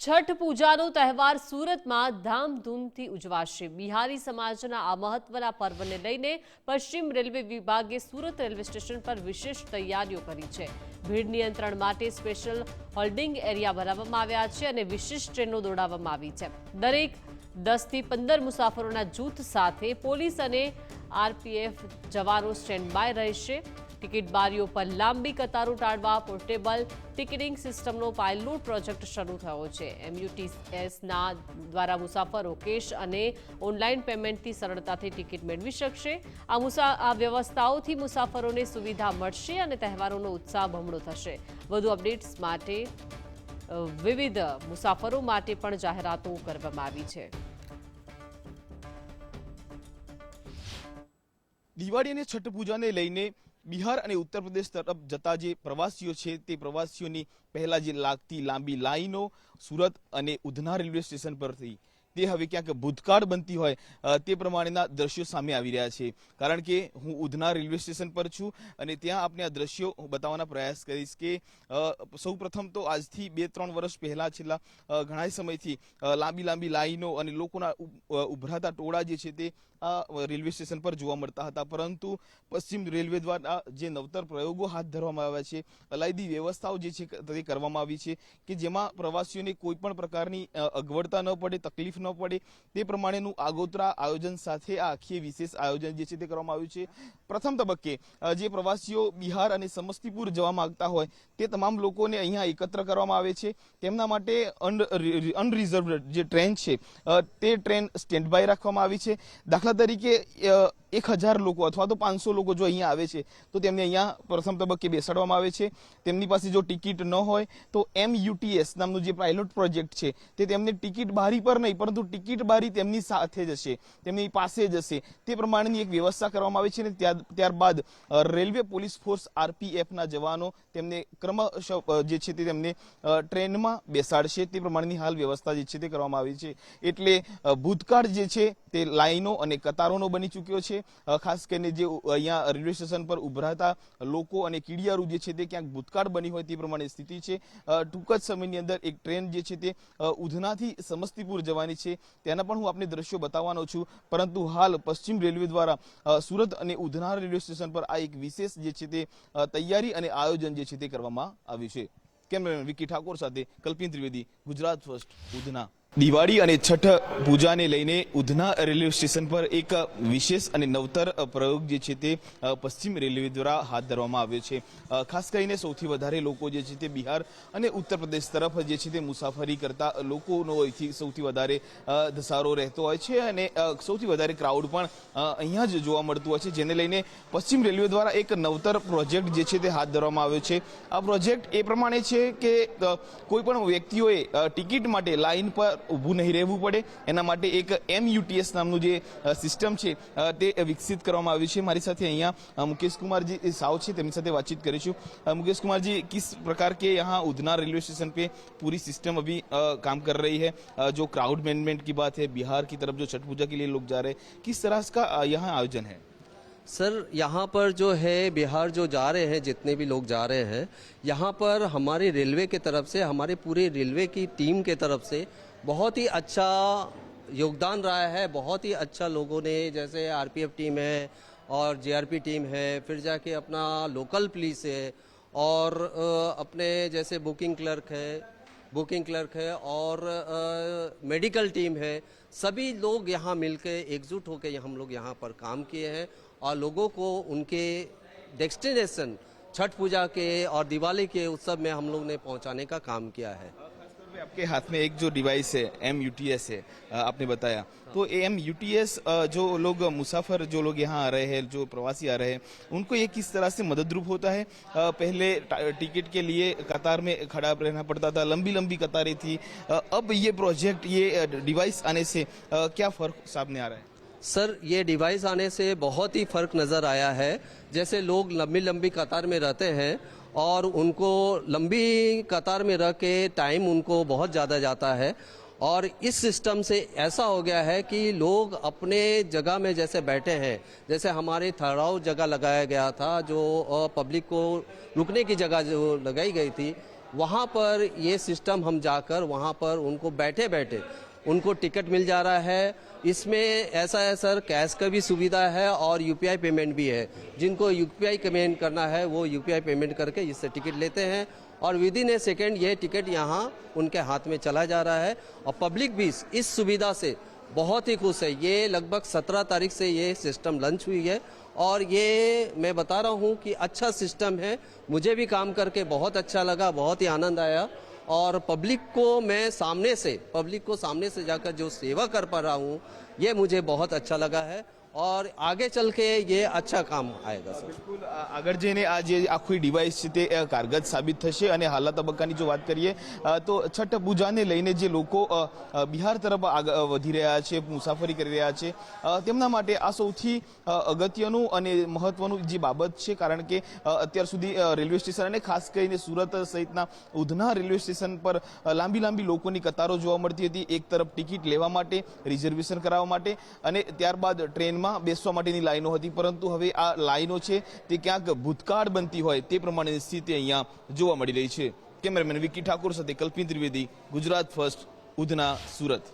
છઠ પૂજાનો તહેવાર સુરતમાં ધામધૂમથી ઉજવાશે. બિહારી સમાજના આ મહત્વના પર્વને લઈને પશ્ચિમ રેલવે વિભાગે સુરત રેલવે સ્ટેશન પર વિશેષ તૈયારીઓ કરી છે. ભીડ નિયંત્રણ માટે સ્પેશિયલ હોલ્ડિંગ એરિયા બનાવવામાં આવ્યા છે અને વિશેષ ટ્રેનો દોડાવવામાં આવી છે. દરેક દસથી પંદર મુસાફરોના જૂથ સાથે પોલીસ અને આરપીએફ જવાનો સ્ટેન્ડ બાય રહેશે. ટિકિટ બારીઓ પર લાંબી કતારો ટાળવા પોર્ટેબલ ટિકિટિંગ સિસ્ટમનો પાયલોટ પ્રોજેક્ટ શરૂ થયો છે. એમયુટીએસના દ્વારા મુસાફરો કેશ અને ઓનલાઈન પેમેન્ટથી સરળતાથી ટિકિટ મેળવી શકશે. આ મુસા, આ વ્યવસ્થાઓથી મુસાફરોને સુવિધા મળશે અને તહેવારોનો ઉત્સાહ બમણો થશે. વધુ અપડેટ્સ માટે વિવિધ મુસાફરો માટે પણ જાહેરાતો કરવામાં આવી છે. દિવાળી અને છઠ પૂજાને લઈને બિહાર અને ઉત્તર પ્રદેશ તરફ જતા જે પ્રવાસીઓ છે તે પ્રવાસીઓની પહેલા જે લાગતી લાંબી લાઈનો સુરત અને ઉધના રેલવે સ્ટેશન પરથી તે હવે ક્યાંક ભૂતકાળ બનતી હોય તે પ્રમાણેના દ્રશ્યો સામે આવી રહ્યા છે. કારણ કે હું ઉધના રેલવે સ્ટેશન પર છું અને ત્યાં આપણે આ દ્રશ્યો બતાવવાના પ્રયાસ કરીશ કે સૌપ્રથમ તો આજથી બે ત્રણ વર્ષ પહેલાં છેલ્લા ઘણા સમયથી લાંબી લાંબી લાઈનો અને લોકોના ઉભરાતા ટોળા જે છે તે આ રેલવે સ્ટેશન પર જોવા મળતા હતા. પરંતુ પશ્ચિમ રેલવે દ્વારા જે નવતર પ્રયોગો હાથ ધરવામાં આવ્યા છે, અલાયદી વ્યવસ્થાઓ જે છે તે કરવામાં આવી છે કે જેમાં પ્રવાસીઓને કોઈ પણ પ્રકારની અગવડતા ન પડે, તકલીફ ન પડે તે પ્રમાણેનું આગોતરા આયોજન સાથે આ આખી વિશેષ આયોજન જે છે તે કરવામાં આવ્યું છે. પ્રથમ તબક્કે જે પ્રવાસીઓ બિહાર અને સમસ્તીપુર જવા માંગતા હોય તે તમામ લોકોને અહીંયા એકત્ર કરવામાં આવે છે. તેમના માટે અનરિઝર્વ જે ટ્રેન છે તે ટ્રેન સ્ટેન્ડ બાય રાખવામાં આવી છે. દાખલા તરીકે એક હજાર લોકો અથવા તો પાંચસો લોકો જો અહીંયા આવે છે, તો તેમને અહીંયા પ્રથમ તબક્કે બેસાડવામાં આવે છે. તેમની પાસે જો ટિકિટ ન હોય, તો એમ યુટીએસ નામનું જે પાયલોટ પ્રોજેક્ટ છે, તે તેમને ટિકિટ બારી પર નહીં, પરંતુ ટિકિટ બારી તેમની સાથે જ હશે તેમની પાસે જ હશે તે પ્રમાણેની એક વ્યવસ્થા કરવામાં આવે છે અને ત્યાર- ત્યારબાદ રેલવે પોલીસ ફોર્સ આરપીએફના જવાનો તેમને ક્રમશ જે છે તે તેમને ટ્રેનમાં બેસાડશે. તે પ્રમાણેની હાલ વ્યવસ્થા જે છે તે કરવામાં આવી છે. એટલે ભૂતકાળ જે છે તે લાઈનો અને કતારોનો બની ચૂક્યો છે. ખાસ કરીને જે અહીંયા રેલવે સ્ટેશન પર ઉભરાતા લોકો અને કીડિયારું જે છે તે ક્યાંક ભૂતકાળ બની હોય તે પ્રમાણે સ્થિતિ છે. ટૂંક જ સમયની અંદર એક ટ્રેન જે છે તે ઉધનાથી સમસ્તીપુર જવાની છે. તેના પણ હું આપને દ્રશ્યો બતાવવાનો છું. પરંતુ હાલ પશ્ચિમ રેલવે દ્વારા સુરત અને ઉધના રેલવે સ્ટેશન પર આ એક વિશેષ જે છે તે તૈયારી અને આયોજન જે છે તે કરવામાં આવ્યું છે. કેમેરામેન વિકી ઠાકોર સાથે કલ્પિન ત્રિવેદી, ગુજરાત ફર્સ્ટ, ઉધના. દિવાળી અને છઠ પૂજાને લઈને ઉધના રેલવે સ્ટેશન પર એક વિશેષ અને નવતર પ્રયોગ જે છે તે પશ્ચિમ રેલવે દ્વારા હાથ ધરવામાં આવ્યો છે. ખાસ કરીને સૌથી વધારે લોકો જે છે તે બિહાર અને ઉત્તર પ્રદેશ તરફ જે છે તે મુસાફરી કરતા લોકોનો અહીંથી સૌથી વધારે ધસારો રહેતો હોય છે અને સૌથી વધારે ક્રાઉડ પણ અહીંયા જ જોવા મળતું હોય છે, જેને લઈને પશ્ચિમ રેલવે દ્વારા એક નવતર પ્રોજેક્ટ જે છે તે હાથ ધરવામાં આવ્યો છે. આ પ્રોજેક્ટ એ પ્રમાણે છે કે કોઈપણ કોઈ પણ વ્યક્તિઓએ ટિકિટ માટે લાઈન પર ઊભું નહીં રહેવું પડે એના માટે એક એમયુટીએસ નામનું જે અ, સિસ્ટમ છે અ, તે વિકસિત કરવામાં આવ્યું છે મારી સાથે અહીંયા અ, મુકેશ कुमार साव છે તેમની સાથે વાતચીત કરીશું અ, मुकेश कुमार जी किस प्रकार के यहाँ उधना रेलवे स्टेशन पे पूरी सिस्टम अभी अ, काम कर रही है अ, जो क्राउड मैनेजमेंट की बात है बिहार की तरफ जो छठ पूजा के लिए लोग जा रहे हैं किस तरह का अ, यहाँ आयोजन है सर यहाँ पर जो है बिहार जो जा रहे हैं जितने भी लोग जा रहे हैं यहाँ पर हमारे रेलवे के तरफ़ से हमारे पूरे रेलवे की टीम के तरफ़ से बहुत ही अच्छा योगदान रहा है। बहुत ही अच्छा लोगों ने जैसे आरपीएफ टीम है और जीआरपी टीम है फिर जाके अपना लोकल पुलिस है और अपने जैसे बुकिंग क्लर्क है बुकिंग क्लर्क है और अ, मेडिकल टीम है। सभी लोग यहाँ मिलकर एकजुट होकर हम लोग यहाँ पर काम किए हैं और लोगों को उनके डेस्टिनेशन, छठ पूजा के और दिवाली के उत्सव में हम लोग ने पहुँचाने का काम किया है। आपके हाथ में एक जो डिवाइस है एम यूटीएस है आपने बताया। तो एम यूटीएस जो लोग मुसाफर, जो लोग यहाँ आ रहे हैं, जो प्रवासी आ रहे हैं, उनको ये किस तरह से मदद रूप होता है? पहले टिकट के लिए कतार में खड़ा रहना पड़ता था लंबी लंबी कतारें थी। अब ये प्रोजेक्ट ये डिवाइस आने से क्या फ़र्क सामने आ रहा है? सर, ये डिवाइस आने से बहुत ही फ़र्क नज़र आया है। जैसे लोग लंबी लंबी कतार में रहते हैं और उनको लंबी कतार में रह के टाइम उनको बहुत ज़्यादा जाता है। और इस सिस्टम से ऐसा हो गया है कि लोग अपने जगह में जैसे बैठे हैं, जैसे हमारे ठहराव जगह लगाया गया था, जो पब्लिक को रुकने की जगह जो लगाई गई थी, वहाँ पर ये सिस्टम हम जाकर, वहाँ पर उनको बैठे बैठे उनको टिकट मिल जा रहा है। इसमें ऐसा है सर, कैश का भी सुविधा है और यूपीआई पेमेंट भी है। जिनको यूपीआई पेमेंट करना है, वो यूपीआई पेमेंट करके इससे टिकट लेते हैं और विद इन ए सेकेंड ये टिकट यहाँ उनके हाथ में चला जा रहा है और पब्लिक भी इस- सुविधा से बहुत ही खुश है। ये लगभग सत्रह तारीख से ये सिस्टम लंच हुई है और ये मैं बता रहा हूँ कि अच्छा सिस्टम है। मुझे भी काम करके बहुत अच्छा लगा, बहुत ही आनंद आया और पब्लिक को मैं सामने से पब्लिक को सामने से जाकर जो सेवा कर पा रहा हूँ ये मुझे बहुत अच्छा लगा है और आगे चल के ये अच्छा काम आएगा सर બિલકુલ આ આગળ જઈને આ જે આખી ડિવાઇસ છે તે અ, કારગત સાબિત થશે અને હાલના તબક્કાની જો વાત કરીએ અ, તો છઠ પૂજાને લઈને જે લોકો અ, અ, બિહાર તરફ આગ- અ, વધી રહ્યા છે મુસાફરી કરી રહ્યા છે અ, તેમના માટે આ સૌથી અ, અગત્યનું અને મહત્વનું જે બાબત છે કારણ કે અ, અત્યાર સુધી અ, રેલવે સ્ટેશન અને ખાસ કરીને સુરત સહિતના ઉધના રેલવે સ્ટેશન પર અ, લાંબી લાંબી લોકોની કતારો જોવા મળતી હતી એક તરફ ટિકિટ લેવા માટે રિઝર્વેશન કરાવવા માટે અને ત્યારબાદ ટ્રેનમાં બેસવા માટેની લાઈનો હતી, પરંતુ હવે આ લાઈનો છે તે ક્યાંક ભૂતકાળ બનતી હોય તે પ્રમાણેની સ્થિતિ અહીંયા જોવા મળી રહી છે. કેમેરામેન વિકી ઠાકોર સાથે કલ્પિત ત્રિવેદી, ગુજરાત ફર્સ્ટ, ઉધના, સુરત.